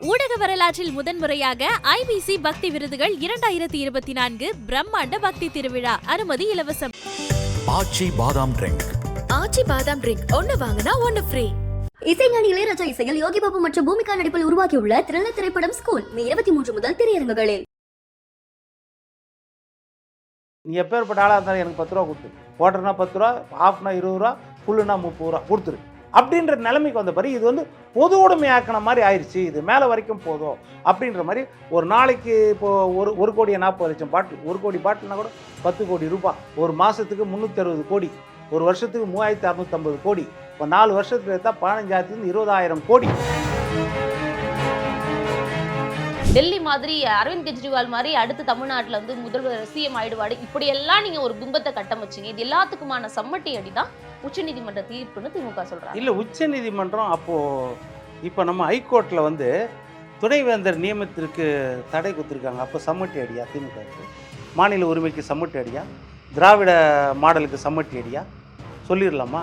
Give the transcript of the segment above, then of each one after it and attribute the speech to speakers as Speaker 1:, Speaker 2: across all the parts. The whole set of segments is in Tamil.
Speaker 1: ஊடக வரலாற்றில் முதன்முறையாக ஐபிசி பக்தி விருதுகள் இரண்டாயிரத்தி இருபத்தி நான்கு பிரம்மாண்ட பக்தி திருவிழா. அனுமதி இலவசம்.
Speaker 2: ஆச்சி பாதாம் ட்ரிங்க்.
Speaker 3: ஆச்சி பாதாம் ட்ரிங்க். ஒன்னு வாங்கினா ஒன்னு ஃப்ரீ.
Speaker 4: இசைஞானி இளையராஜா இசையில் யோகி பாபு மற்றும் பூமிகா நடிப்பில் உருவாகியுள்ள த்ரில்லர் திரைப்படம் ஸ்கூல் மே இருபத்தி மூன்று முதல் திரையரங்குகளில்.
Speaker 5: நீ எப்பேற்பட்ட ஆளாக இருந்தாலும் எனக்கு பத்து ரூபா கொடுத்துரு. குவார்டர்னா பத்து ரூபா ஹாஃப்னா இருபது ரூபா ஃபுல்லுனா முப்பது ரூபா கொடுத்துரு. அப்படின்ற நிலைமைக்கு வந்த பிறகு இது வந்து பொது உடைமையாக்கின மாதிரி ஆயிடுச்சு இது மேலே வரைக்கும் போதும் அப்படின்ற மாதிரி ஒரு நாளைக்கு இப்போது ஒரு ஒரு கோடியை நாற்பது லட்சம் பாட்டில் ஒரு கோடி பாட்டில்னா கூட பத்து கோடி ரூபாய் ஒரு மாதத்துக்கு முந்நூற்றி அறுபது கோடி. ஒரு வருஷத்துக்கு மூவாயிரத்தி அறுநூத்தம்பது கோடி. இப்போ நாலு வருஷத்துக்கு எடுத்தால் பதினஞ்சாயிரத்துலேருந்து இருபதாயிரம் கோடி.
Speaker 6: டெல்லி மாதிரி அரவிந்த் கெஜ்ரிவால் மாதிரி அடுத்து தமிழ்நாட்டில் வந்து முதல்வர் சிஎம் ஆயிடுவாடு இப்படியெல்லாம் நீங்கள் ஒரு பிம்பத்தை கட்டமைச்சீங்க. இது எல்லாத்துக்குமான சம்மட்டி அடிதான். உச்சநீதிமன்ற தீர்ப்புன்னு திமுக சொல்றாங்க.
Speaker 5: இல்லை உச்ச நீதிமன்றம் அப்போது இப்போ நம்ம ஹைகோர்ட்டில் வந்து துணைவேந்தர் நியமனத்திற்கு தடை கொடுத்துருக்காங்க. அப்போ சம்மட்டி அடியா திமுகவுக்கு மாநில உரிமைக்கு சம்மட்டி அடியா? திராவிட மாடலுக்கு சம்மட்டி அடியா? சொல்லிடலாமா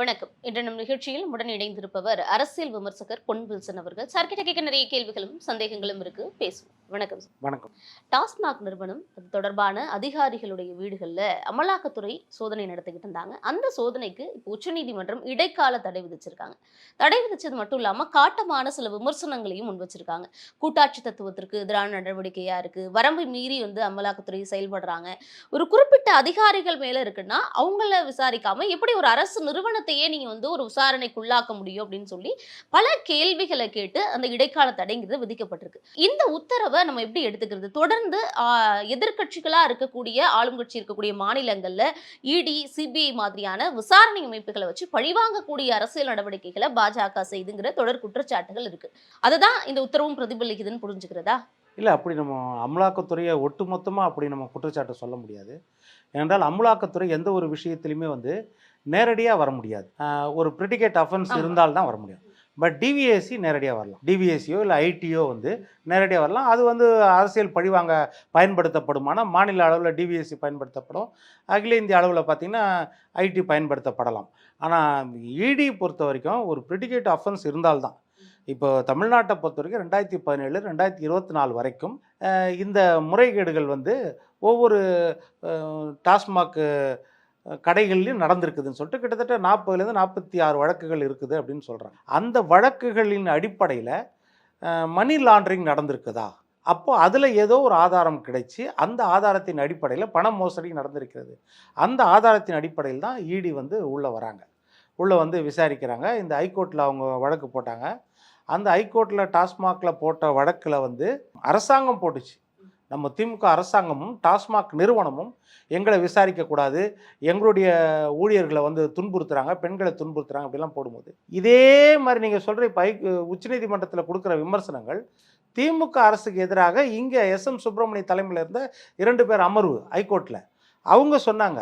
Speaker 6: வணக்கம். இன்று நம் நிகழ்ச்சியில் உடன் இணைந்திருப்பவர் அரசியல் விமர்சகர் பொன் வில்சன் அவர்கள். சார்கிட்ட கேட்க நிறைய கேள்விகளும் சந்தேகங்களும் இருக்கு. பேசுவோம். வணக்கம்.
Speaker 5: வணக்கம்.
Speaker 6: டாஸ்மாக் நிறுவனம் அது தொடர்பான அதிகாரிகளுடைய வீடுகளில் அமலாக்கத்துறை சோதனை நடத்திக்கிட்டு இருந்தாங்க. அந்த சோதனைக்கு இப்போ உச்சநீதிமன்றம் இடைக்கால தடை விதிச்சிருக்காங்க. தடை விதிச்சது மட்டும் இல்லாமல் காட்டமான சில விமர்சனங்களையும் முன் வச்சிருக்காங்க. கூட்டாட்சி தத்துவத்திற்கு எதிரான நடவடிக்கையா இருக்கு. வரம்பை மீறி வந்து அமலாக்கத்துறை செயல்படுறாங்க. ஒரு குறிப்பிட்ட அதிகாரிகள் மேல இருக்குன்னா அவங்கள விசாரிக்காம எப்படி ஒரு அரசு நிறுவனத்தையே நீங்க வந்து ஒரு விசாரணைக்குள்ளாக்க முடியும் அப்படின்னு சொல்லி பல கேள்விகளை கேட்டு அந்த இடைக்கால தடைங்கிறது விதிக்கப்பட்டிருக்கு. இந்த உத்தரவை நம்ம எப்படி எடுத்துக்கிறது? தொடர்ந்து ஆஹ், எதிர்க்கட்சிகளா இருக்கக்கூடிய ஆளும் கட்சி இருக்கக்கூடிய மாநிலங்கள்ல இடி சிபிஐ மாதிரியான விசாரணை அமைப்புகளை வச்சு பழிவாங்கக்கூடிய அரசியல் நடவடிக்கைகளை பாஜக செய்துங்கிற தொடர் குற்றச்சாட்டுகள் இருக்கு. அதுதான் இந்த உத்தரவும் பிரதிபலிக்குதுன்னு புரிஞ்சுக்கிறதா?
Speaker 5: இல்லை அப்படி நம்ம அமலாக்கத்துறையை ஒட்டுமொத்தமாக அப்படி நம்ம குற்றச்சாட்டை சொல்ல முடியாது. ஏனென்றால் அமலாக்கத்துறை எந்த ஒரு விஷயத்திலையுமே வந்து நேரடியாக வர முடியாது. ஒரு ப்ரிடிகேட் அஃபென்ஸ்
Speaker 6: ஆமா.
Speaker 5: இருந்தால்தான் வர முடியும். பட் டிவிஎஸ்சி நேரடியாக வரலாம். டிவிஎஸ்சியோ இல்லை ஐடியோ வந்து நேரடியாக வரலாம். அது வந்து அரசியல் பழிவாங்க பயன்படுத்தப்படுமானா மாநில அளவில் டிவிஎஸ்சி பயன்படுத்தப்படும். அகில இந்திய அளவில் பார்த்திங்கன்னா ஐடி பயன்படுத்தப்படலாம். ஆனால் இடி பொறுத்த வரைக்கும் ஒரு ப்ரிடிகேட் அஃபென்ஸ் இருந்தால்தான். இப்போ தமிழ்நாட்டை பொறுத்த வரைக்கும் ரெண்டாயிரத்தி பதினேழு ரெண்டாயிரத்தி இருபத்தி நாலு வரைக்கும் இந்த முறைகேடுகள் வந்து ஒவ்வொரு டாஸ்மாக் கடைகள்லையும் நடந்திருக்குதுன்னு சொல்லிட்டு கிட்டத்தட்ட நாற்பதுலேருந்து நாற்பத்தி ஆறு வழக்குகள் இருக்குது அப்படின்னு சொல்கிறாங்க அந்த வழக்குகளின் அடிப்படையில் மணி லாண்ட்ரிங் நடந்திருக்குதா? அப்போது அதில் ஏதோ ஒரு ஆதாரம் கிடைச்சி அந்த ஆதாரத்தின் அடிப்படையில் பண மோசடி நடந்திருக்கிறது. அந்த ஆதாரத்தின் அடிப்படையில் தான் இடி வந்து உள்ளே வராங்க. உள்ளே வந்து விசாரிக்கிறாங்க. இந்த ஹைகோர்ட்டில் அவங்க வழக்கு போட்டாங்க. அந்த ஹைகோர்ட்டில் டாஸ்மாகில் போட்ட வழக்கில் வந்து அரசாங்கம் போட்டுச்சு. நம்ம திமுக அரசாங்கமும் டாஸ்மாக் நிறுவனமும் எங்களை விசாரிக்கக்கூடாது. எங்களுடைய ஊழியர்களை வந்து துன்புறுத்துறாங்க பெண்களை துன்புறுத்துறாங்க அப்படிலாம் போடும்போது. இதே மாதிரி நீங்கள் சொல்கிற இப்போ உச்சநீதிமன்றத்தில் கொடுக்குற விமர்சனங்கள் திமுக அரசுக்கு எதிராக இங்கே எஸ். எம். சுப்பிரமணிய தலைமையில் இருந்த இரண்டு பேர் அமர்வு ஹைகோர்ட்டில் அவங்க சொன்னாங்க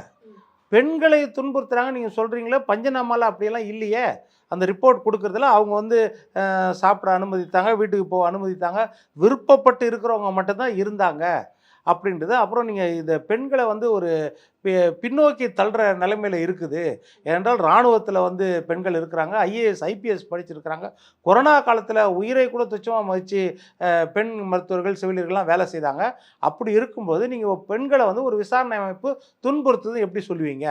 Speaker 5: பெண்களை துன்புறுத்துறாங்க நீங்கள் சொல்கிறீங்களே பஞ்சநாமால அப்படியெல்லாம் இல்லையே. அந்த ரிப்போர்ட் கொடுக்கறதுல அவங்க வந்து சாப்பிட அனுமதித்தாங்க வீட்டுக்கு போக அனுமதித்தாங்க. விருப்பப்பட்டு இருக்கிறவங்க மட்டும்தான் இருந்தாங்க அப்படின்றது. அப்புறம் நீங்கள் இந்த பெண்களை வந்து ஒரு பின்னோக்கி தள்ளுற நிலைமையில் இருக்குது. ஏனென்றால் இராணுவத்தில் வந்து பெண்கள் இருக்கிறாங்க ஐஏஎஸ் ஐபிஎஸ் படிச்சிருக்கிறாங்க. கொரோனா காலத்தில் உயிரை கூட துச்சமாக மதித்து பெண் மருத்துவர்கள் செவிலியர்கள்லாம் வேலை செய்தாங்க. அப்படி இருக்கும்போது நீங்கள் பெண்களை வந்து ஒரு விசாரணை அமைப்பு துன்புறுத்துறது எப்படி சொல்லுவீங்க?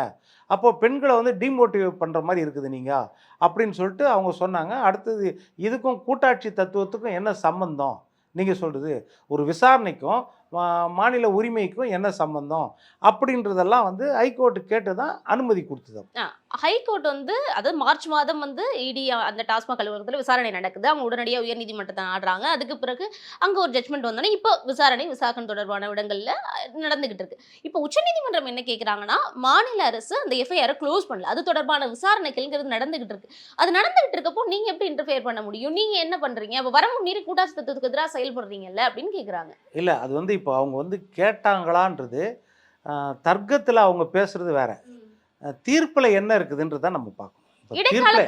Speaker 5: அப்போது பெண்களை வந்து டிமோட்டிவேட் பண்ணுற மாதிரி இருக்குது நீங்கள் அப்படின்னு சொல்லிட்டு அவங்க சொன்னாங்க. அடுத்தது இதுக்கும் கூட்டாட்சி தத்துவத்துக்கும் என்ன சம்பந்தம்? நீங்கள் சொல்கிறது ஒரு விசாரணைக்கும் மாநில உரிமைக்கும் என்ன சம்பந்தம்? அப்படின்றதெல்லாம் வந்து ஹைகோர்ட்டு கேட்டு தான் அனுமதி கொடுத்தது.
Speaker 6: ஹைகோர்ட் வந்து அதாவது மார்ச் மாதம் வந்து இடி அந்த டாஸ்மாக் அலுவலகத்தில் விசாரணை நடக்குது. அவங்க உடனடியாக உயர்நீதிமன்றத்தை ஆடுறாங்க. அதுக்கு பிறகு அங்கே ஒரு ஜட்மெண்ட் வந்தோன்னே இப்போ விசாரணை விசாகன் தொடர்பான இடங்கள்ல நடந்துகிட்டு இருக்கு. இப்போ உச்சநீதிமன்றம் என்ன கேட்குறாங்கன்னா மாநில அரசு அந்த எஃப்ஐஆரை க்ளோஸ் பண்ணல. அது தொடர்பான விசாரணைகள்ங்கிறது நடந்துகிட்டு இருக்கு. அது நடந்துகிட்டு இருக்கப்போ நீங்க எப்படி இன்டர்ஃபியர் பண்ண முடியும்? நீங்க என்ன பண்றீங்க? அப்போ வரம்பு மீறி கூட்டாட்சி தத்துவத்துக்கு எதிராக செயல்படுறீங்கல்ல அப்படின்னு கேட்குறாங்க
Speaker 5: இல்லை அது வந்து இப்போ அவங்க வந்து கேட்டாங்களான்றது தர்க்கத்தில் அவங்க பேசுறது வேற. தீர்ப்பில் என்ன இருக்குதுன்றதை நம்ம பார்க்கணும். தீர்ப்புல-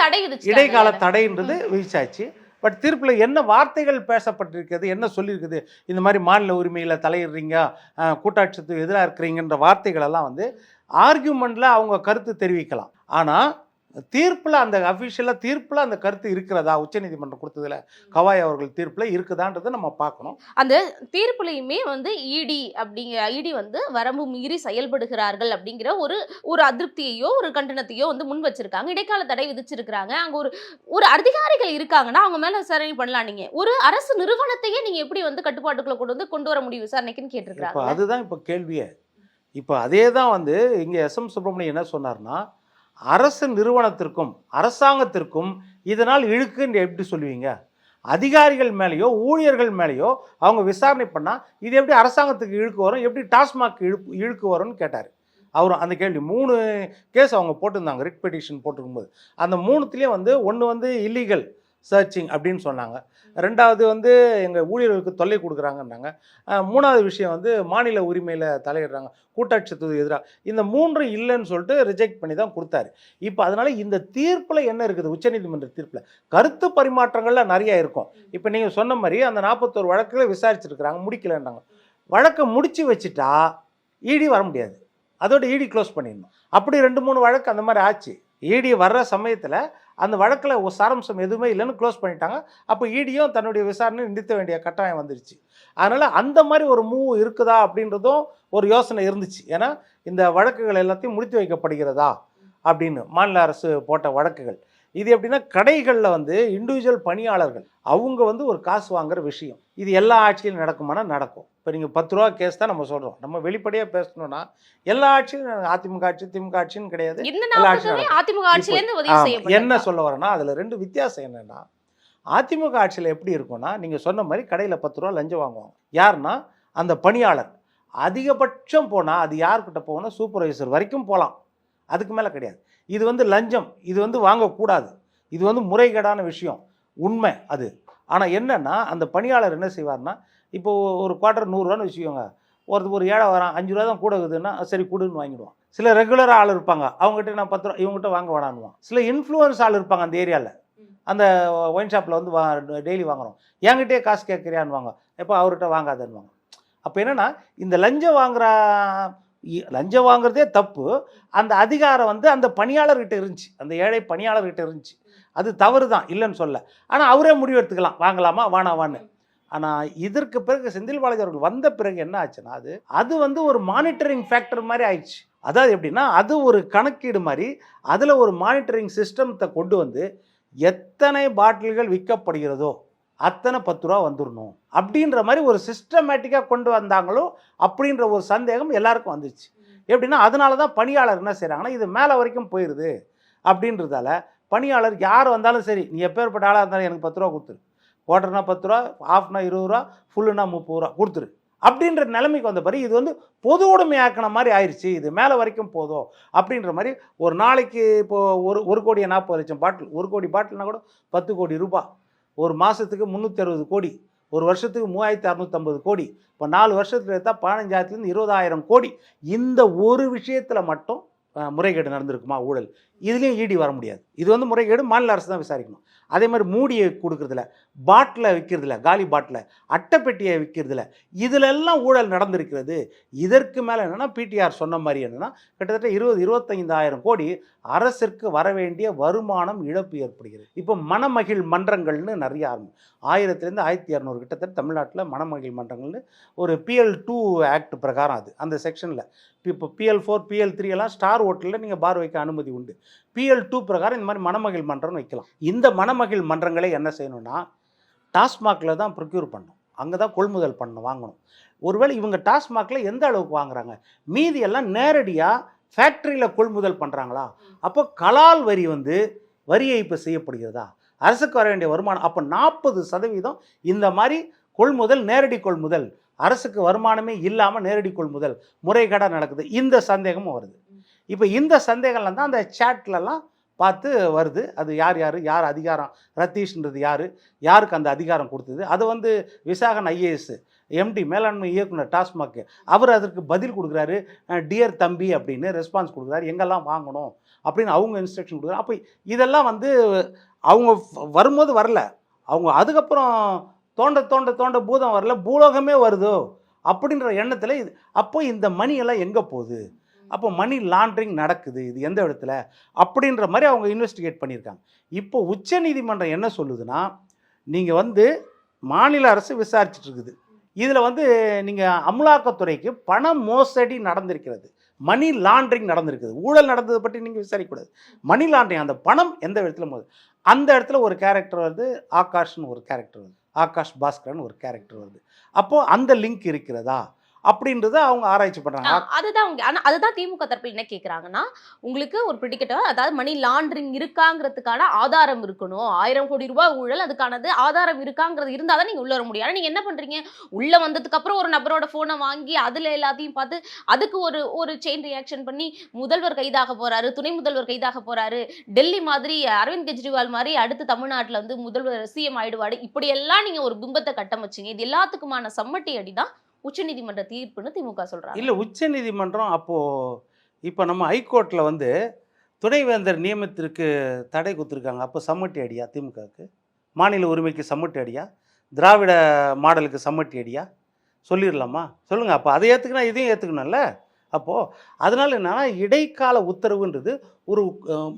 Speaker 5: இடைக்கால தடைன்றது விதிச்சாச்சு பட் தீர்ப்பில் என்ன வார்த்தைகள் பேசப்பட்டிருக்கிறது என்ன சொல்லியிருக்குது இந்த மாதிரி மாநில உரிமையில் தலையிடுறீங்க அஹ், கூட்டாட்சித்துக்கு எதிராக இருக்கிறீங்கன்ற வார்த்தைகளெல்லாம் வந்து ஆர்கியூமெண்ட்டில் அவங்க கருத்து தெரிவிக்கலாம். ஆனால் தீர்ப்பில் அந்த அஃபிஷியலாக தீர்ப்பில் அந்த கருத்து இருக்கிறதா? உச்சநீதிமன்றம் கொடுத்ததுல கவாய் அவர்கள் தீர்ப்பில் இருக்குதான்றதை நம்ம பார்க்கணும்.
Speaker 6: அந்த தீர்ப்புலையுமே வந்து இடி அப்படிங்கிற இடி வந்து வரம்பு மீறி செயல்படுகிறார்கள் அப்படிங்கிற ஒரு ஒரு அதிருப்தியையோ ஒரு கண்டனத்தையோ வந்து முன் வச்சிருக்காங்க. இடைக்கால தடை விதிச்சிருக்காங்க அங்க ஒரு ஒரு அதிகாரிகள் இருக்காங்கன்னா அவங்க மேல விசாரணை பண்ணலாம் நீங்க. ஒரு அரசு நிறுவனத்தையே நீங்க எப்படி வந்து கட்டுப்பாட்டுக்குள்ள கொண்டு வந்து கொண்டு வர முடியும் விசாரணைக்குன்னு கேட்டிருக்காங்க
Speaker 5: அதுதான் இப்போ கேள்வியே. இப்போ அதே தான் வந்து இங்கே எஸ் எம் சுப்பிரமணியம் என்ன சொன்னார்னா அரசு நிறுவனத்திற்கும் அரசாங்கத்திற்கும் இதனால் இழுக்குன்னு எப்படி சொல்லுவீங்க? அதிகாரிகள் மேலேயோ ஊழியர்கள் மேலேயோ அவங்க விசாரணை பண்ணால் இது எப்படி அரசாங்கத்துக்கு இழுக்கு வரும்? எப்படி டாஸ்மாக் இழுப்பு இழுக்கு வரும்னு கேட்டார். அவரும் அந்த கேள்வி மூணு கேஸ் அவங்க போட்டிருந்தாங்க ரிட் பெட்டிஷன் போட்டிருக்கும்போது. அந்த மூணுத்துலேயும் வந்து ஒன்று வந்து இல்லீகல் சர்ச்சிங் அப்படின்னு சொன்னாங்க. ரெண்டாவது வந்து எங்கள் ஊழியர்களுக்கு தொல்லை கொடுக்குறாங்கன்னாங்க. மூணாவது விஷயம் வந்து மாநில உரிமையில் தலையிடுறாங்க. கூட்டாட்சி தொகுதி எதிராக இந்த மூன்று இல்லைன்னு சொல்லிட்டு ரிஜெக்ட் பண்ணி தான் கொடுத்தாரு. இப்போ அதனால் இந்த தீர்ப்பில் என்ன இருக்குது? உச்சநீதிமன்ற தீர்ப்பில். கருத்து பரிமாற்றங்கள்ல நிறையா இருக்கும். இப்போ நீங்கள் சொன்ன மாதிரி அந்த நாற்பத்தோரு வழக்கில் விசாரிச்சிருக்கிறாங்க முடிக்கலன்னாங்க வழக்கை முடித்து வச்சுட்டா இடி வர முடியாது. அதோட இடி க்ளோஸ் பண்ணிடணும். அப்படி ரெண்டு மூணு வழக்கு அந்த மாதிரி ஆச்சு. இடி வர்ற சமயத்தில் அந்த வழக்கில் ஒரு சாரம்சம் எதுவுமே இல்லைன்னு க்ளோஸ் பண்ணிட்டாங்க. அப்போ இடியும் தன்னுடைய விசாரணை நிறுத்த வேண்டிய கட்டாயம் வந்துருச்சு. அதனால் அந்த மாதிரி ஒரு மூவ் இருக்குதா அப்படின்றதும் ஒரு யோசனை இருந்துச்சு. ஏன்னா இந்த வழக்குகள் எல்லாத்தையும் முடித்து வைக்கப்படுகிறதா அப்படின்னு மாநில அரசு போட்ட வழக்குகள். இது எப்படின்னா கடைகளில் வந்து இண்டிவிஜுவல் பணியாளர்கள் அவங்க வந்து ஒரு காசு வாங்குற விஷயம். இது எல்லா ஆட்சியிலும் நடக்குமானா நடக்கும். இப்போ நீங்கள் பத்து ரூபா கேஸ் தான் நம்ம சொல்கிறோம் நம்ம வெளிப்படையாக பேசணும்னா எல்லா ஆட்சியும் அதிமுக ஆட்சி திமுக ஆட்சின்னு கிடையாது. எல்லா ஆட்சியும் என்ன சொல்ல வரேன்னா அதில் ரெண்டு வித்தியாசம் என்னன்னா அதிமுக ஆட்சியில் எப்படி இருக்கும்னா நீங்கள் சொன்ன மாதிரி கடையில் பத்து ரூபா லஞ்சம் வாங்குவாங்க. யாருன்னா அந்த பணியாளர். அதிகபட்சம் போனால் அது யார்கிட்ட போகணும் சூப்பர்வைசர் வரைக்கும் போகலாம் அதுக்கு மேலே கிடையாது. இது வந்து லஞ்சம் இது வந்து வாங்கக்கூடாது. இது வந்து முறைகேடான விஷயம். உண்மை அது. ஆனால் என்னன்னா அந்த பணியாளர் என்ன செய்வார்னா இப்போ ஒரு குவார்டர் நூறுரூவான்னு வச்சுக்கோங்க. ஒரு ஒரு ஏழை வரான் அஞ்சு ரூபா தான் கூட இருக்குதுன்னா சரி கொடுன்னு வாங்கிடுவான். சில ரெகுலர் ஆள் இருப்பாங்க. அவங்ககிட்ட நான் பத்து ரூபா இவங்ககிட்ட வாங்க வேணான்னுவான். சில இன்ஃப்ளூயன்ஸ் ஆள் இருப்பாங்க அந்த ஏரியாவில் அந்த ஒயின் ஷாப்பில் வந்து வா டெய்லி வாங்குறோம். என்கிட்டயே காசு கேட்குறியான்னு வாங்க எப்போ அவர்கிட்ட வாங்காதன்னுவாங்க. அப்போ என்னன்னா இந்த லஞ்சம் வாங்குற இ- லஞ்சம் வாங்குறதே தப்பு. அந்த அதிகாரம் வந்து அந்த பணியாளர்கிட்ட இருந்துச்சு. அந்த ஏழை பணியாளர்கிட்ட இருந்துச்சு. அது தவறு தான் இல்லைன்னு சொல்ல. ஆனால் அவரே முடிவு எடுத்துக்கலாம். வாங்கலாமா? வானாவான்னு ஆனால் இதற்கு பிறகு செந்தில் பாலாஜி அவர்கள் வந்த பிறகு என்ன ஆச்சுன்னா அது அது வந்து ஒரு மானிட்டரிங் ஃபேக்டர் மாதிரி ஆயிடுச்சு. அதாவது எப்படின்னா அது ஒரு கணக்கீடு மாதிரி அதில் ஒரு மானிட்டரிங் சிஸ்டத்தை கொண்டு வந்து எத்தனை பாட்டில்கள் விற்கப்படுகிறதோ அத்தனை பத்து ரூபா வந்துடணும் அப்படின்ற மாதிரி ஒரு சிஸ்டமேட்டிக்காக கொண்டு வந்தாங்களோ அப்படின்ற ஒரு சந்தேகம் எல்லாருக்கும் வந்துச்சு. எப்படின்னா அதனால தான் பணியாளர் என்ன செய்கிறாங்கன்னா இது மேலே வரைக்கும் போயிடுது அப்படின்றதால பணியாளர் யார் வந்தாலும் சரி நீ எப்பேற்பட்ட ஆளாக இருந்தாலும் எனக்கு பத்து ரூபா கொடுத்துரு. குவார்டர்னா பத்து ரூபா ஹாஃப்னா இருபது ரூபா ஃபுல்லுனா முப்பது ரூபா கொடுத்துரு. அப்படின்ற நிலைமைக்கு வந்த பிறகு இது வந்து பொது உடைமையாக்கின மாதிரி ஆயிடுச்சு இது மேலே வரைக்கும் போதும் அப்படின்ற மாதிரி ஒரு நாளைக்கு இப்போ ஒரு ஒரு கோடி நாற்பது லட்சம் பாட்டில் ஒரு கோடி பாட்டில்னா கூட பத்து கோடி ரூபாய் ஒரு மாதத்துக்கு முந்நூற்றி அறுபது கோடி ஒரு வருஷத்துக்கு மூவாயிரத்தி அறநூற்றம்பது கோடி இப்போ நாலு வருஷத்துல எடுத்தால் பதினஞ்சாயிரத்துலேருந்து இருபதாயிரம் கோடி. இந்த ஒரு விஷயத்தில் மட்டும் முறைகேடு நடந்திருக்குமா? ஊழல். இதுலேயும் ஈடி வர முடியாது. இது வந்து முறைகேடு மாநில அரசு தான் விசாரிக்கணும். அதே மாதிரி மூடியை கொடுக்குறதுல பாட்டிலை விற்கிறதுல காலி பாட்டில் அட்டைப்பெட்டியை விற்கிறதுல இதிலெல்லாம் ஊழல் நடந்திருக்கிறது. இதற்கு மேலே என்னென்னா பிடிஆர் சொன்ன மாதிரி என்னென்னா கிட்டத்தட்ட இருபது இருபத்தைந்தாயிரம் கோடி அரசிற்கு வர வேண்டிய வருமானம் இழப்பு ஏற்படுகிறது. இப்போ மணமகிழ் மன்றங்கள்னு நிறைய ஆரம்பி ஆயிரத்துலேருந்து ஆயிரத்தி இரநூறு கிட்டத்தட்ட தமிழ்நாட்டில் மணமகிழ் மன்றங்கள்னு ஒரு பிஎல் டூ ஆக்ட் பிரகாரம் அது. அந்த செக்ஷனில் இப்போ பிஎல் ஃபோர் பிஎல் த்ரீ எல்லாம் ஸ்டார் ஹோட்டலில் நீங்கள் பார் வைக்க அனுமதி உண்டு. பிஎல் டூ பிரகாரம் இந்த மாதிரி மணமகிழ் மன்றம்னு வைக்கலாம். இந்த மணமகிழ் மன்றங்களை என்ன செய்யணும்னா டாஸ்மாகில் தான் ப்ரொக்யூர் பண்ணணும் அங்கே தான் கொள்முதல் பண்ணணும் வாங்கணும். ஒருவேளை இவங்க டாஸ்மாகில் எந்த அளவுக்கு வாங்குறாங்க? மீதி எல்லாம் நேரடியாக ஃபேக்ட்ரியில் கொள்முதல் பண்ணுறாங்களா அப்போ கலால் வரி வந்து வரி ஏய்ப்பு செய்யப்படுகிறதா? அரசுக்கு வர வேண்டிய வருமானம் அப்போ நாற்பது சதவீதம் இந்த மாதிரி கொள்முதல் நேரடி கொள்முதல் அரசுக்கு வருமானமே இல்லாமல் நேரடி கொள்முதல் முறைகேடாக நடக்குது. இந்த சந்தேகமும் வருது. இப்போ இந்த சந்தேகம்லாம் தான் அந்த சேட்லலாம் பார்த்து வருது. அது யார் யார்? யார் அதிகாரம்? ரத்தீஷ்ன்றது யார்? யாருக்கு அந்த அதிகாரம் கொடுத்தது? அது வந்து விசாகன் ஐஏஎஸ் எம்டி மேலாண்மை இயக்குனர் டாஸ்மாக். அவர் அதற்கு பதில் கொடுக்குறாரு. டியர் தம்பி அப்படின்னு ரெஸ்பான்ஸ் கொடுக்குறாரு. எங்கெல்லாம் வாங்கணும்? அப்படின்னு அவங்க இன்ஸ்ட்ரக்ஷன் கொடுக்குறாரு. அப்போ இதெல்லாம் வந்து அவங்க வரும்போது வரல. அவங்க அதுக்கப்புறம் தோண்ட தோண்ட தோண்ட பூதம் வரல பூலோகமே வருதோ? அப்படின்ற எண்ணத்தில் இது அப்போ இந்த மணியெல்லாம் எங்கே போகுது? அப்போ மணி லாண்ட்ரிங் நடக்குது இது எந்த இடத்துல? அப்படின்ற மாதிரி அவங்க இன்வெஸ்டிகேட் பண்ணியிருக்காங்க. இப்போ உச்சநீதிமன்றம் என்ன சொல்லுதுன்னா நீங்கள் வந்து மாநில அரசு விசாரிச்சுட்டு இருக்குது. இதில் வந்து நீங்கள் அமலாக்கத்துறைக்கு பண மோசடி நடந்திருக்கிறது. மணி லாண்ட்ரிங் நடந்திருக்குது. ஊழல் நடந்ததை பற்றி நீங்கள் விசாரிக்கக்கூடாது. மணி லாண்ட்ரிங் அந்த பணம் எந்த இடத்துல மோது அந்த இடத்துல ஒரு கேரக்டர் வருது ஆகாஷ்னு ஒரு கேரக்டர் வருது ஆகாஷ் பாஸ்கரன் ஒரு கேரக்டர் வருது. அப்போது அந்த லிங்க் இருக்கிறதா? அப்படின்றத அவங்க ஆராய்ச்சி பண்ணுறாங்க
Speaker 6: அதுதான் அவங்க ஆனா அதுதான் திமுக தரப்பில் என்ன கேக்குறாங்கன்னா உங்களுக்கு ஒரு பிடிக்கட்ட அதாவது மணி லாண்டரிங் இருக்காங்கிறதுக்கான ஆதாரம் இருக்கணும். ஆயிரம் கோடி ரூபாய் ஊழல் அதுக்கானது ஆதாரம் இருக்காங்கிறது இருந்தால் தான் நீங்க உள்ள வர முடியும். ஆனால் நீங்க என்ன பண்றீங்க? உள்ள வந்ததுக்கு அப்புறம் ஒரு நபரோட போனை வாங்கி அதுல எல்லாத்தையும் பார்த்து அதுக்கு ஒரு ஒரு செயின் ரியாக்ஷன் பண்ணி முதல்வர் கைதாக போறாரு துணை முதல்வர் கைதாக போறாரு. டெல்லி மாதிரி அரவிந்த் கெஜ்ரிவால் மாதிரி அடுத்து தமிழ்நாட்டுல வந்து முதல்வர் சிஎம் ஆயிடுவாடு இப்படி எல்லாம் நீங்க ஒரு பிம்பத்தை கட்டமைச்சீங்க இது எல்லாத்துக்குமான சம்மட்டி அடிதான் உச்சநீதிமன்ற தீர்ப்புன்னு திமுக சொல்றாங்க.
Speaker 5: இல்லை உச்சநீதிமன்றம் அப்போது இப்போ நம்ம ஹைகோர்ட்டில் வந்து துணைவேந்தர் நியமனத்திற்கு தடை கொடுத்துருக்காங்க. அப்போ சம்மட்டி அடியா திமுகவுக்கு? மாநில உரிமைக்கு சம்மட்டி அடியா? திராவிட மாடலுக்கு சம்மட்டி அடியா? சொல்லிடலாமா சொல்லுங்கள் அப்போ அதை ஏற்றுக்கினா இதையும் ஏற்றுக்கணும்ல அப்போது அதனால என்னன்னா இடைக்கால உத்தரவுன்றது ஒரு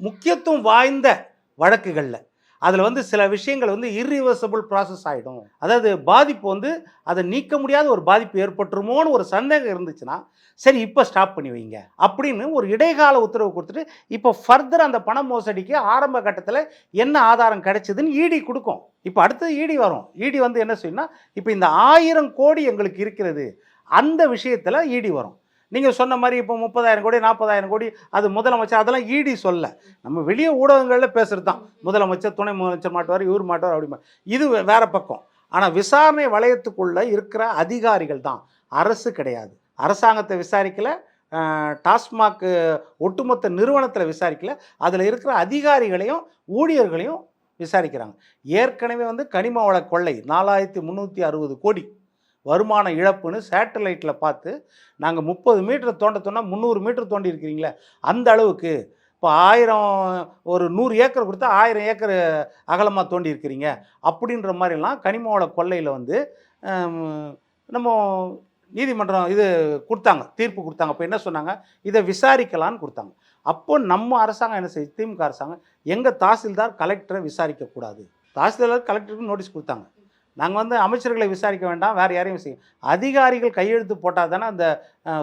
Speaker 5: முக்கியத்துவம் வாய்ந்த வழக்குகளில். அதில் வந்து சில விஷயங்கள் வந்து இர்ரிவர்சபிள் ப்ராசஸ் ஆகிடும் அதாவது பாதிப்பு வந்து அதை நீக்க முடியாத ஒரு பாதிப்பு ஏற்பட்டுருமோன்னு ஒரு சந்தேகம் இருந்துச்சுன்னா சரி இப்போ ஸ்டாப் பண்ணி வைங்க. அப்படின்னு ஒரு இடைக்கால உத்தரவு கொடுத்துட்டு இப்போ ஃபர்தர் அந்த பண மோசடிக்கு ஆரம்ப கட்டத்தில் என்ன ஆதாரம் கிடைச்சதுன்னு இடி கொடுக்கும். இப்போ அடுத்தது இடி வரும். இடி வந்து என்ன செய்யணும்னா இப்போ இந்த ஆயிரம் கோடி எங்களுக்கு இருக்கிறது. அந்த விஷயத்தில் இடி வரும். நீங்கள் சொன்ன மாதிரி இப்போ முப்பதாயிரம் கோடி நாற்பதாயிரம் கோடி அது முதலமைச்சர் அதெல்லாம் ஈடி சொல்ல. நம்ம வெளியே ஊடகங்களில் பேசுகிறது தான் முதலமைச்சர் துணை முதலமைச்சர் மாட்டுவார் இவர் மாட்டுவார் அப்படி இது வேறு பக்கம். ஆனால் விசாரணை வளையத்துக்குள்ளே இருக்கிற அதிகாரிகள் தான். அரசு கிடையாது. அரசாங்கத்தை விசாரிக்கல. டாஸ்மாக் ஒட்டுமொத்த நிறுவனத்தில் விசாரிக்கல. அதில் இருக்கிற அதிகாரிகளையும் ஊழியர்களையும் விசாரிக்கிறாங்க. ஏற்கனவே வந்து கனிம வள கொள்ளை நாலாயிரத்தி முந்நூற்றி அறுபது கோடி. வருமான இழப்புன்னு சேட்டலைட்டில் பார்த்து நாங்கள் முப்பது மீட்டர் தோண்டத்தோன்னா முந்நூறு மீட்டர் தோண்டி இருக்கிறீங்களே அந்த அளவுக்கு இப்போ ஆயிரம் ஒரு நூறு ஏக்கர் கொடுத்தா ஆயிரம் ஏக்கர் அகலமாக தோண்டி இருக்கிறீங்க. அப்படின்ற மாதிரிலாம் கனிம கொள்ளையில் வந்து நம்ம நீதிமன்றம் இது கொடுத்தாங்க தீர்ப்பு கொடுத்தாங்க. அப்போ என்ன சொன்னாங்க? இதை விசாரிக்கலான்னு கொடுத்தாங்க. அப்போ நம்ம அரசாங்கம் என்ன செய்யுது? திமுக அரசாங்கம் எங்கள் தாசில்தார் கலெக்டரை விசாரிக்கக்கூடாது. தாசில்தார் கலெக்டருக்கு நோட்டீஸ் கொடுத்தாங்க. நாங்கள் வந்து அமைச்சர்களை விசாரிக்க வேண்டாம் வேறு யாரையும் செய்யும் அதிகாரிகள் கையெழுத்து போட்டால் தானே அந்த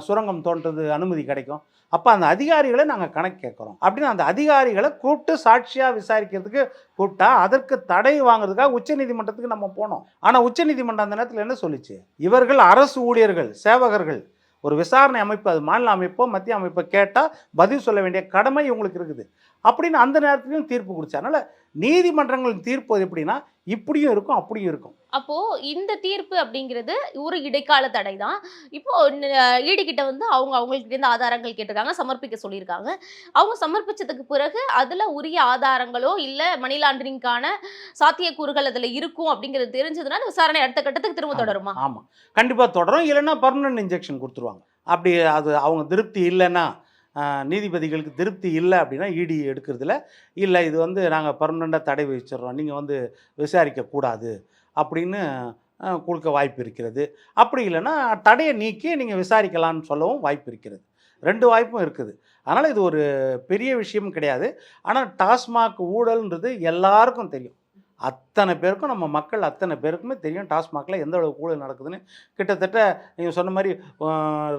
Speaker 5: சுரங்கம் தோன்றது அனுமதி கிடைக்கும். அப்போ அந்த அதிகாரிகளை நாங்கள் கணக்கு கேட்குறோம். அப்படின்னு அந்த அதிகாரிகளை கூப்பிட்டு சாட்சியாக விசாரிக்கிறதுக்கு கூப்பிட்டா அதற்கு தடை வாங்குறதுக்காக உச்சநீதிமன்றத்துக்கு நம்ம போனோம். ஆனால் உச்சநீதிமன்றம் அந்த நேரத்தில் என்ன சொல்லுச்சு? இவர்கள் அரசு ஊழியர்கள் சேவகர்கள். ஒரு விசாரணை அமைப்பு அது மாநில அமைப்போ மத்திய அமைப்போ கேட்டால் பதில் சொல்ல வேண்டிய கடமை இவங்களுக்கு இருக்குது. அப்படின்னு அந்த நேரத்துலையும் தீர்ப்பு கொடுச்சு அதனால் நீதிமன்றங்களின் தீர்ப்பு எப்படின்னா இப்படியும் இருக்கும் அப்படியும் இருக்கும்.
Speaker 6: அப்போ இந்த தீர்ப்பு அப்படிங்கிறது ஒரு இடைக்கால தடை தான் இப்போ ஈடு கிட்ட வந்து அவங்க இருந்து ஆதாரங்கள் கேட்டிருக்காங்க சமர்ப்பிக்க சொல்லியிருக்காங்க. அவங்க சமர்ப்பிச்சதுக்கு பிறகு அதுல உரிய ஆதாரங்களோ இல்ல மணி லாண்டரிங்கான சாத்தியக்கூறுகள் அதுல இருக்கும் அப்படிங்கிறது தெரிஞ்சதுன்னா விசாரணை அடுத்த கட்டத்துக்கு திரும்ப தொடருமா?
Speaker 5: ஆமாம் கண்டிப்பாக தொடரும் இல்லைன்னா பர்மனன்ட் இன்ஜெக்ஷன் கொடுத்துருவாங்க. அப்படி அது அவங்க திருப்தி இல்லைன்னா நீதிபதிகளுக்கு திருப்தி இல்லை அப்படின்னா இடி எடுக்கிறதுல இல்லை இது வந்து நாங்கள் பர்மனெண்ட்டாக தடை விதிச்சிடுறோம். நீங்கள் வந்து விசாரிக்கக்கூடாது அப்படின்னு கொடுக்க வாய்ப்பு இருக்கிறது. அப்படி இல்லைன்னா தடையை நீக்கி நீங்கள் விசாரிக்கலாம்னு சொல்லவும் வாய்ப்பு இருக்கிறது. ரெண்டு வாய்ப்பும் இருக்குது. அதனால் இது ஒரு பெரிய விஷயம் கிடையாது. ஆனால் டாஸ்மாக் ஊழல்ன்றது எல்லாருக்கும் தெரியும். அத்தனை பேருக்கும் நம்ம மக்கள் அத்தனை பேருக்குமே தெரியும் டாஸ்மாகில் எந்த அளவு ஊழல் நடக்குதுன்னு. கிட்டத்தட்ட நீங்கள் சொன்ன மாதிரி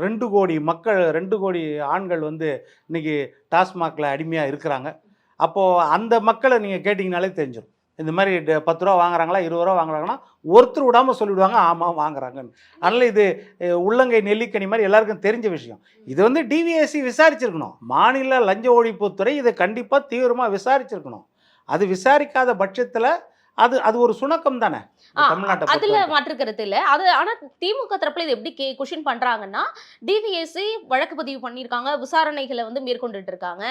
Speaker 5: ரெண்டு கோடி மக்கள் ரெண்டு கோடி ஆண்கள் வந்து இன்னைக்கு டாஸ்மாகில் அடிமையாக இருக்கிறாங்க. அப்போது அந்த மக்களை நீங்கள் கேட்டிங்கனாலே தெரிஞ்சிடும் இந்த மாதிரி பத்து ரூபா வாங்குறாங்களா இருபது ரூபா வாங்குறாங்கன்னா ஒருத்தர் விடாமல் சொல்லிவிடுவாங்க ஆமாம் வாங்குறாங்கன்னு. அதனால் இது உள்ளங்கை நெல்லிக்கனி மாதிரி எல்லாருக்கும் தெரிஞ்ச விஷயம். இது வந்து டிவிஎஸ்சி விசாரிச்சிருக்கணும். மாநில லஞ்ச ஒழிப்புத்துறை இதை கண்டிப்பாக தீவிரமாக விசாரிச்சிருக்கணும். அது விசாரிக்காத பட்சத்தில் அது அது ஒரு சுணக்கம் தானே?
Speaker 6: அதுல. மாற்று கருத்து இல்ல. அது ஆனா திமுக தரப்புல இது எப்படி கே கொஷின் பண்றாங்கன்னா டிவிஎஸ்சி வழக்கு பதிவு பண்ணியிருக்காங்க விசாரணைகளை வந்து மேற்கொண்டுட்டு இருக்காங்க.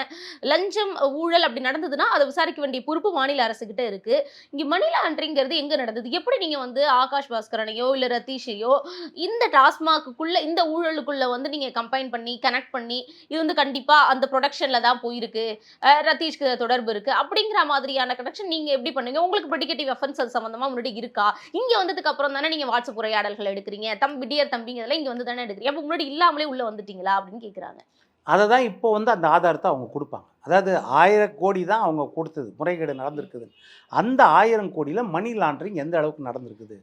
Speaker 6: லஞ்சம் ஊழல் அப்படி நடந்ததுன்னா அதை விசாரிக்க வேண்டிய பொறுப்பு மாநில அரசு கிட்ட இருக்கு. இங்க மணி லாண்டரிங்கிறது எங்க நடந்தது? எப்படி நீங்க வந்து ஆகாஷ் பாஸ்கரனையோ இல்ல ரதீஷையோ இந்த டாஸ்மாக்குள்ள இந்த ஊழலுக்குள்ள வந்து நீங்க கம்பைன் பண்ணி கனெக்ட் பண்ணி இது வந்து கண்டிப்பா அந்த ப்ரொடக்ஷன்ல தான் போயிருக்கு. அஹ் ரதீஷ்க்கு தொடர்பு இருக்கு. அப்படிங்கிற மாதிரியான கனெக்ஷன் நீங்க எப்படி பண்ணுவீங்க? உங்களுக்கு ப்ரெடிகேட்டிவ் அஃபென்ஸ் அது சம்மந்தமாக முன்னாடி இருக்கா? இங்கே வந்ததுக்கு அப்புறம் தானே நீங்கள் வாட்ஸ்அப் உரையாடல்கள் எடுக்கிறீங்க? தம்பி டியர் தம்பிங்க இதெல்லாம் வந்து தானே எடுக்கிறீங்க? அப்போ முன்னாடி இல்லாமலே உள்ள வந்துட்டீங்களா? அப்படின்னு கேட்குறாங்க
Speaker 5: அதை தான் இப்போ வந்து அந்த ஆதாரத்தை அவங்க கொடுப்பாங்க. அதாவது ஆயிரம் கோடி தான் அவங்க கொடுத்தது முறைகேடு நடந்திருக்குது. அந்த ஆயிரம் கோடியில் மணி லாண்டரிங் எந்த அளவுக்கு நடந்திருக்குது?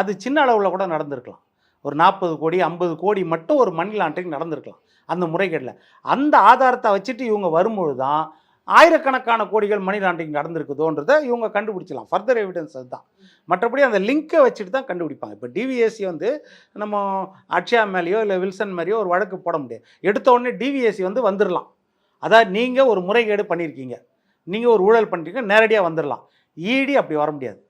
Speaker 5: அது சின்ன அளவில் கூட நடந்திருக்கலாம். ஒரு நாற்பது கோடி ஐம்பது கோடி மட்டும் ஒரு மணி லாண்டரிங் நடந்திருக்கலாம். அந்த முறைகேடில். அந்த ஆதாரத்தை வச்சுட்டு இவங்க வரும்பொழுது தான் ஆயிரக்கணக்கான கோடிகள் மணி லாண்டரிங் நடந்திருக்குதோன்றதை இவங்க கண்டுபிடிச்சலாம் ஃபர்தர் எவிடன்ஸ் அதுதான். மற்றபடி அந்த லிங்கை வச்சுட்டு தான் கண்டுபிடிப்பாங்க. இப்போ டிவிஎஸ்சி வந்து நம்ம அக்ஷயா மேலேயோ இல்லை வில்சன் மேலேயோ ஒரு வழக்கு போட முடியாது. எடுத்த உடனே டிவிஎஸ்சி வந்து வந்துடலாம். அதாவது நீங்கள் ஒரு முறைகேடு பண்ணியிருக்கீங்க நீங்கள் ஒரு ஊழல் பண்ணுறீங்க நேரடியாக வந்துடலாம். ஈடி அப்படி வர முடியாது.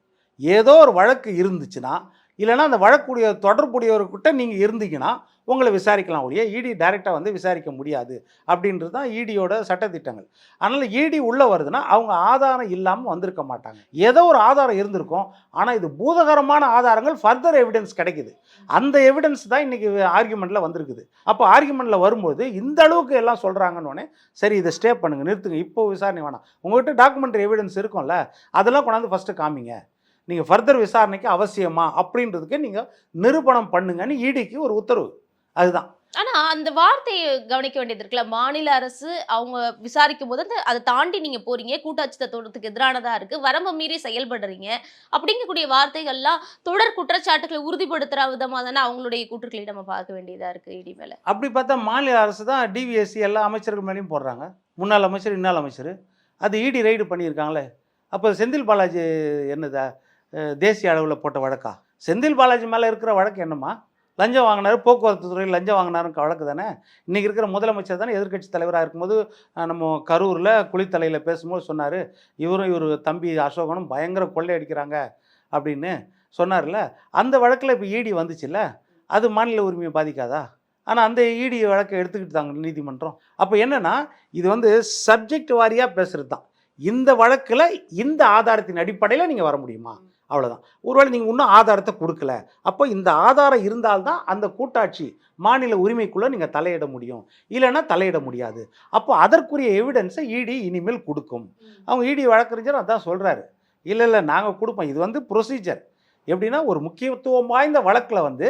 Speaker 5: ஏதோ ஒரு வழக்கு இருந்துச்சுன்னா இல்லைன்னா அந்த வழக்குடைய தொடர்புடையவர்கிட்ட நீங்கள் இருந்தீங்கன்னா உங்களை விசாரிக்கலாம் ஒழிய இடி டைரெக்டாக வந்து விசாரிக்க முடியாது அப்படின்றது தான் இடியோட சட்டத்திட்டங்கள். அதனால் இடி உள்ளே வருதுன்னா அவங்க ஆதாரம் இல்லாமல் வந்திருக்க மாட்டாங்க. ஏதோ ஒரு ஆதாரம் இருந்திருக்கும். ஆனால் இது பூதகரமான ஆதாரங்கள் ஃபர்தர் எவிடன்ஸ் கிடைக்குது. அந்த எவிடன்ஸ் தான் இன்றைக்கி ஆர்குமெண்ட்டில் வந்திருக்குது. அப்போ ஆர்குமெண்ட்டில் வரும்போது இந்த அளவுக்கு எல்லாம் சொல்கிறாங்கன்னு சரி இதை ஸ்டே பண்ணுங்கள் நிறுத்துங்க. இப்போ விசாரணை வேணாம். உங்கள்கிட்ட டாக்குமெண்ட்ரி எவிடன்ஸ் இருக்கும்ல அதெல்லாம் கொண்டாந்து ஃபஸ்ட்டு காமிங்க. நீங்கள் ஃபர்தர் விசாரணைக்கு அவசியமா அப்படின்றதுக்கு நீங்கள் நிரூபணம் பண்ணுங்கன்னு இடிக்கு ஒரு உத்தரவு. அதுதான்.
Speaker 6: ஆனா அந்த வார்த்தையை கவனிக்க வேண்டியது இருக்குல்ல மாநில அரசு அவங்க விசாரிக்கும் போது அந்த- அதை தாண்டி நீங்க போறீங்க கூட்டாட்சி தத்துவத்துக்கு எதிரானதா இருக்கு வரம்பு மீறி செயல்படுறீங்க அப்படிங்கக்கூடிய வார்த்தைகள்லாம் தொடர் குற்றச்சாட்டுகளை உறுதிப்படுத்துற விதமா தானே அவங்களுடைய கூற்றுக்களை நம்ம பார்க்க வேண்டியதா இருக்கு இடி மேல.
Speaker 5: அப்படி பார்த்தா மாநில அரசு தான் டிவிஎஸ்சி எல்லா அமைச்சர்கள் மேலேயும் போடுறாங்க. முன்னாள் அமைச்சர் இன்னாள் அமைச்சர். அது இடி ரைடு பண்ணியிருக்காங்களே. அப்போ செந்தில் பாலாஜி என்னதா தேசிய அளவில் போட்ட வழக்கா? செந்தில் பாலாஜி மேலே இருக்கிற வழக்கு என்னம்மா? லஞ்சம் வாங்கினார் போக்குவரத்து துறையில் லஞ்சம் வாங்கினாருங்க வழக்கு தானே? இன்றைக்கி இருக்கிற முதலமைச்சர் தானே எதிர்க்கட்சி தலைவராக இருக்கும்போது நம்ம கரூரில் குளித்தலையில் பேசும்போது சொன்னார் இவரும் இவர் தம்பி அசோகனும் பயங்கர கொள்ளை அடிக்கிறாங்க அப்படின்னு சொன்னார்ல அந்த வழக்கில் இப்போ ஈடி வந்துச்சுல்ல அது மாநில உரிமையை பாதிக்காதா? ஆனால் அந்த இடி வழக்கை எடுத்துக்கிட்டு தாங்க நீதிமன்றம். அப்போ என்னென்னா இது வந்து சப்ஜெக்ட் வாரியாக பேசுகிறது தான் இந்த வழக்கில் இந்த ஆதாரத்தின் அடிப்படையில் நீங்கள் வர முடியுமா? அவ்வளோதான் ஒருவேளை நீங்கள் இன்னும் ஆதாரத்தை கொடுக்கல அப்போ இந்த ஆதாரம் இருந்தால்தான் அந்த கூட்டாட்சி மாநில உரிமைக்குள்ளே நீங்கள் தலையிட முடியும். இல்லைன்னா தலையிட முடியாது. அப்போ அதற்குரிய எவிடன்ஸை இடி இனிமேல் கொடுக்கும். அவங்க இடி வழக்கறிஞர் அதான் சொல்கிறாரு இல்லை இல்லை நாங்கள் கொடுப்போம். இது வந்து ப்ரொசீஜர் எப்படின்னா ஒரு முக்கியத்துவம் வாய்ந்த வழக்கில் வந்து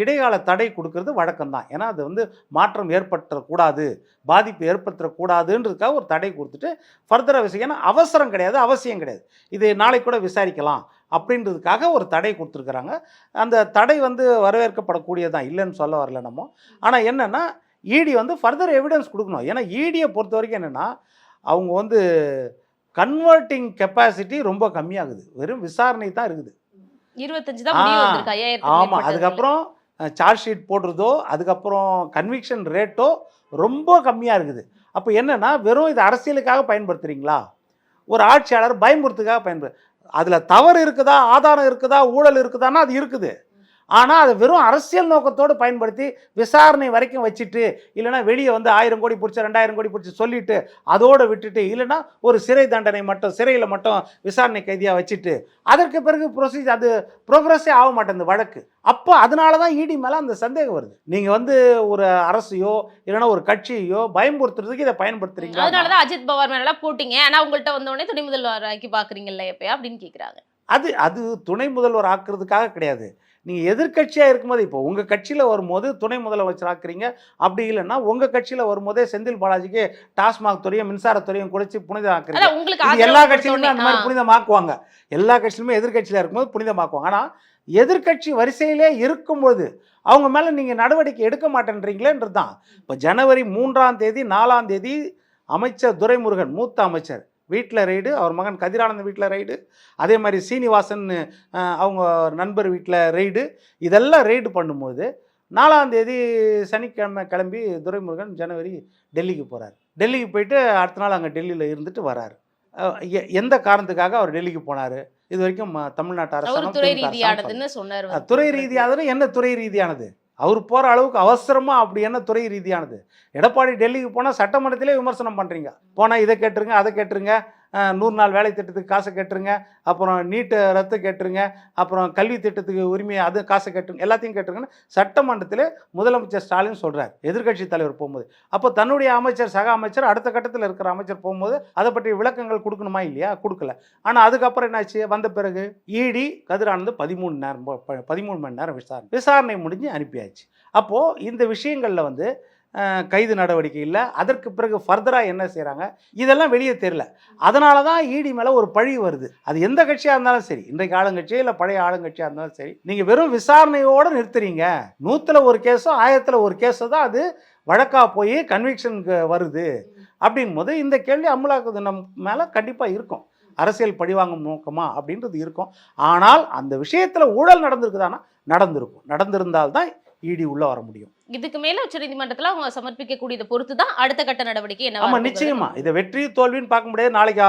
Speaker 5: இடைக்கால தடை கொடுக்கறது வழக்கம்தான். ஏன்னா அது வந்து மாற்றம் ஏற்படுத்தக்கூடாது பாதிப்பு ஏற்படுத்தக்கூடாதுன்றதுக்காக ஒரு தடை கொடுத்துட்டு ஃபர்தராக விசாரி ஏன்னா அவசரம் கிடையாது அவசியம் கிடையாது. இது நாளைக்கு கூட விசாரிக்கலாம் அப்படின்றதுக்காக ஒரு தடை கொடுத்துருக்குறாங்க. அந்த தடை வந்து வரவேற்கப்படக்கூடியதான் இல்லைன்னு சொல்ல வரல நம்ம. ஆனால் என்னென்னா இடி வந்து ஃபர்தர் எவிடன்ஸ் கொடுக்கணும். ஏன்னா இடியை பொறுத்த வரைக்கும் என்னென்னா அவங்க வந்து கன்வெர்ட்டிங் கெப்பாசிட்டி ரொம்ப கம்மியாகுது. வெறும் விசாரணை தான் இருக்குது.
Speaker 6: இருபத்தஞ்சு தான் வந்திருக்கு ஐயாயிரத்தி
Speaker 5: ஆமாம் அதுக்கப்புறம் சார்ஜ் ஷீட் போடுறதோ அதுக்கப்புறம் கன்விக்ஷன் ரேட்டோ ரொம்ப கம்மியாக இருக்குது. அப்போ என்னென்னா வெறும் இது அரசியலுக்காக பயன்படுத்துகிறீங்களா ஒரு ஆட்சியாளர் பயமுறுத்துக்காக பயன்படு அதில் தவறு இருக்குதா ஆதாரம் இருக்குதா ஊழல் இருக்குதான்னா அது இருக்குது. ஆனால் அதை வெறும் அரசியல் நோக்கத்தோடு பயன்படுத்தி விசாரணை வரைக்கும் வச்சுட்டு இல்லைன்னா வெளியே வந்து ஆயிரம் கோடி பிடிச்ச ரெண்டாயிரம் கோடி பிடிச்சி சொல்லிட்டு அதோடு விட்டுட்டு இல்லைன்னா ஒரு சிறை தண்டனை மட்டும் சிறையில் மட்டும் விசாரணை கைதியாக வச்சுட்டு அதற்கு பிறகு ப்ரொசீஜர் அது ப்ரோக்ரஸே ஆக மாட்டேங்குது வழக்கு. அப்போ அதனால தான் இடி மேலே அந்த சந்தேகம் வருது. நீங்கள் வந்து ஒரு அரசையோ இல்லைன்னா ஒரு கட்சியையோ பயன்படுத்துறதுக்கு இதை பயன்படுத்துறீங்களா?
Speaker 6: அதனாலதான் அஜித் பவார் மேல போட்டீங்க. ஆனா உங்கள்ட்ட வந்த உடனே துணை முதல்வர் ஆக்கி பாக்குறீங்கல்ல எப்பயா அப்படின்னு கேக்குறாங்க.
Speaker 5: அது அது துணை முதல்வர் ஆக்குறதுக்காக கிடையாது. நீங்கள் எதிர்க்கட்சியாக இருக்கும்போது இப்போ உங்கள் கட்சியில் வரும்போது துணை முதலமைச்சர் ஆக்குறீங்க. அப்படி இல்லைன்னா உங்கள் கட்சியில் வரும்போதே செந்தில் பாலாஜிக்கு டாஸ்மாக் துறையும் மின்சாரத்துறையும் குறைச்சி புனிதம் ஆக்குறீங்க.
Speaker 6: அதான் உங்களுக்கு
Speaker 5: இது
Speaker 6: ஆதரவு
Speaker 5: எல்லா கட்சியிலுமே அந்த மாதிரி. புனிதமாக்குவாங்க. எல்லா கட்சியிலுமே எதிர்க்கட்சியில் இருக்கும்போது புனிதமாக்குவாங்க. ஆனால் எதிர்க்கட்சி வரிசையிலே இருக்கும்போது அவங்க மேலே நீங்கள் நடவடிக்கை எடுக்க மாட்டேன்றீங்களேன்றது தான் இப்போ ஜனவரி மூன்றாம் தேதி நாலாம் தேதி அமைச்சர் துரைமுருகன் மூத்த அமைச்சர் வீட்டில் ரைடு அவர் மகன் கதிரானந்த வீட்டில் ரைடு அதே மாதிரி சீனிவாசன் அவங்க நண்பர் வீட்டில் ரைடு இதெல்லாம் ரைடு பண்ணும்போது நாலாம் தேதி சனிக்கிழமை கிளம்பி துரைமுருகன் ஜனவரி டெல்லிக்கு போகிறார் டெல்லிக்கு போயிட்டு அடுத்த நாள் அங்கே டெல்லியில் இருந்துட்டு வராரு. எந்த காரணத்துக்காக அவர் டெல்லிக்கு போனார்? இது வரைக்கும் தமிழ்நாட்டு அரசாங்கம்
Speaker 6: துறை ரீதியானதுன்னு
Speaker 5: என்ன துறை ரீதியானது? அவர் போகிற அளவுக்கு அவசரமாக அப்படி என்ன துறை ரீதியானது? எடப்பாடி டெல்லிக்கு போனால் சட்டமன்றத்திலே விமர்சனம் பண்ணுறீங்க போனால் இதை கேட்டுருங்க அதை கேட்டுருங்க நூறு நாள் வேலை திட்டத்துக்கு காசை கேட்டுருங்க அப்புறம் நீட்டு ரத்து கேட்டுருங்க அப்புறம் கல்வி திட்டத்துக்கு உரிமையை அது காசை கேட்டுருங்க எல்லாத்தையும் கேட்டுருங்கன்னு சட்டமன்றத்தில் முதலமைச்சர் ஸ்டாலின் சொல்கிறார் எதிர்க்கட்சி தலைவர் போகும்போது. அப்போ தன்னுடைய அமைச்சர் சக அமைச்சர் அடுத்த கட்டத்தில் இருக்கிற அமைச்சர் போகும்போது அதை பற்றி விளக்கங்கள் கொடுக்கணுமா இல்லையா? கொடுக்கல. ஆனால் அதுக்கப்புறம் என்னாச்சு? வந்த பிறகு இடி கதிரானது பதிமூணு நேரம் ப- பதிமூணு மணி நேரம் விசாரணை. விசாரணை முடிஞ்சு அனுப்பியாச்சு. அப்போது இந்த விஷயங்களில் வந்து கைது நடவடிக்கை இல்லை. அதற்கு பிறகு ஃபர்தராக என்ன செய்கிறாங்க இதெல்லாம் வெளியே தெரில அதனால தான் இடி மேலே ஒரு பழி வருது. அது எந்த கட்சியாக இருந்தாலும் சரி. இன்றைக்கு ஆளுங்கட்சி இல்லை பழைய ஆளுங்கட்சியாக இருந்தாலும் சரி. நீங்கள் வெறும் விசாரணையோடு நிறுத்துறீங்க. நூற்றில் ஒரு கேஸோ ஆயிரத்தில் ஒரு கேஸோ தான் அது வழக்காக போய் கன்விக்ஷனுக்கு வருது. அப்படின் போது இந்த கேள்வி அமலாக்க தினம் மேலே கண்டிப்பாக இருக்கும். அரசியல் பழிவாங்கும் நோக்கமா அப்படின்றது இருக்கும். ஆனால் அந்த விஷயத்தில் ஊழல் நடந்திருக்குதானா? நடந்திருக்கும். நடந்திருந்தால்தான் இடி உள்ளே வர முடியும்.
Speaker 6: இதுக்கு மேல உச்சநீதிமன்றத்துல அவங்க சமர்ப்பிக்கக்கூடியதை பொறுத்து தான் அடுத்த கட்ட நடவடிக்கை என்ன
Speaker 5: ஆமா நிச்சயமா. இதை வெற்றி தோல்வின்னு பார்க்க முடியாது. நாளைக்கு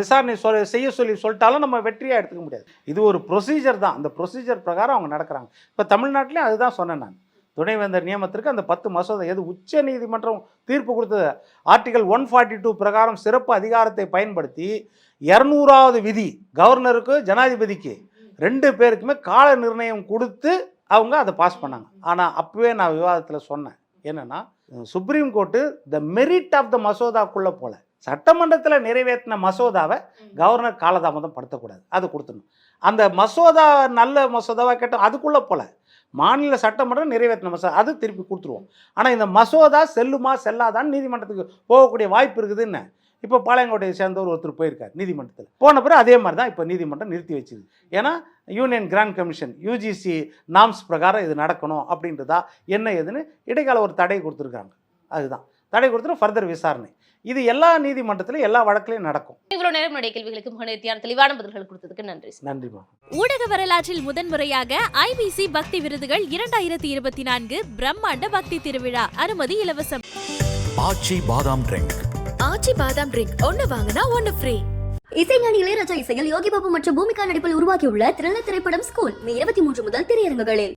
Speaker 5: விசாரணை சொல் செய்ய சொல்லி சொல்லிட்டாலும் நம்ம வெற்றியா எடுத்துக்க முடியாது. இது ஒரு ப்ரொசீஜர் தான். அந்த ப்ரொசீஜர் பிரகாரம் அவங்க நடக்கிறாங்க. இப்போ தமிழ்நாட்டிலையும் அதுதான் சொன்னேன் நான். துணைவேந்தர் நியமனத்திற்கு அந்த பத்து மசோதா எது உச்ச நீதிமன்றம் தீர்ப்பு கொடுத்தது? ஆர்டிகல் ஒன் ஃபார்ட்டி டூ பிரகாரம் சிறப்பு அதிகாரத்தை பயன்படுத்தி இரநூறாவது விதி கவர்னருக்கு ஜனாதிபதிக்கு ரெண்டு பேருக்குமே கால நிர்ணயம் கொடுத்து அவங்க அதை பாஸ் பண்ணாங்க. ஆனால் அப்போவே நான் விவாதத்தில் சொன்னேன். என்னென்னா supreme court the merit of the மசோதாக்குள்ளே போல. சட்டமன்றத்தில் நிறைவேற்றின மசோதாவை கவர்னர் காலதாமதம் படுத்தக்கூடாது. அதை கொடுத்துடணும். அந்த மசோதா நல்ல மசோதாவாக கேட்டோம் அதுக்குள்ளே போல. மாநில சட்டமன்றம் நிறைவேற்றின மசோதா அது திருப்பி கொடுத்துருவோம். ஆனால் இந்த மசோதா செல்லுமா செல்லாதான்னு நீதிமன்றத்துக்கு போகக்கூடிய வாய்ப்பு இருக்குதுன்னு இப்போ பாளையங்கோட்டையை சேர்ந்தவர் ஒருத்தர் போயிருக்கார் நீதிமன்றத்தில். போன பிறகு அதே மாதிரி தான் இப்போ நீதிமன்றம் நிறுத்தி வச்சிருக்கு. ஏன்னா union grant commission UGC norms பிரகாரம் இது நடக்கணும் அப்படின்றதா என்ன ஏதுன்னு இடைக்கால ஒரு தடை கொடுத்துருக்காங்க. அதுதான். தடை கொடுத்துட்டு ஃபர்தர் விசாரணை. இது எல்லா நீதிமன்றத்திலும் எல்லா வழக்குலையும் நடக்கும்.
Speaker 6: இவ்வளவு நேரம் நிறைய கேள்விகளுக்கு மிக நேர்த்தியான தெளிவான பதில்கள் கொடுத்ததுக்கு நன்றி.
Speaker 5: நன்றிமா
Speaker 1: ஊடக வரலாற்றில் முதன்முறையாக ஐபிசி பக்தி விருதுகள் இரண்டாயிரத்தி இருபத்தி நான்கு பிரம்மாண்ட பக்தி திருவிழா அனுமதி இலவசம்.
Speaker 2: ஆச்சி பாதாம் ட்ரிங்க்
Speaker 3: ஆச்சி பாதாம் ட்ரிங்க் ஒன்னு வாங்கினா ஒன்னு ஃப்ரீ
Speaker 4: இசைஞானி இளையராஜா இசையில் யோகி பாபு மற்றும் பூமிகா நடிப்பில் உருவாக்கியுள்ள த்ரில்லர் திரைப்படம் ஸ்கூல். மே இருபத்தி மூன்று முதல் திரையரங்குகளில்.